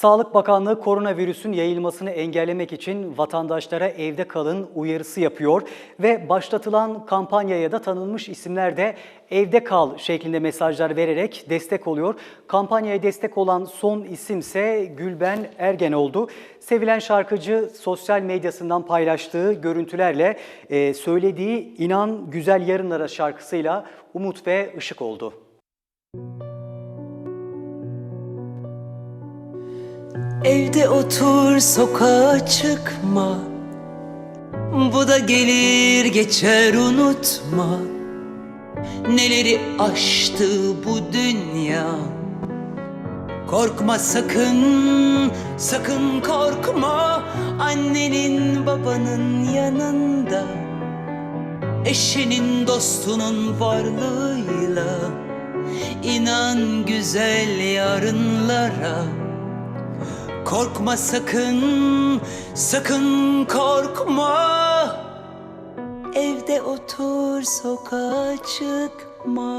Sağlık Bakanlığı koronavirüsün yayılmasını engellemek için vatandaşlara evde kalın uyarısı yapıyor ve başlatılan kampanyaya da tanınmış isimler de evde kal şeklinde mesajlar vererek destek oluyor. Kampanyaya destek olan son isimse Gülben Ergen oldu. Sevilen şarkıcı sosyal medyasından paylaştığı görüntülerle e, söylediği İnan Güzel Yarınlara şarkısıyla umut ve ışık oldu. Evde otur sokağa çıkma. Bu da gelir geçer unutma. Neleri aştı bu dünya? Korkma sakın, sakın korkma. Annenin babanın yanında. Eşinin dostunun varlığıyla. İnan güzel yarınlara Korkma sakın, sakın korkma. Evde otur sokağa çıkma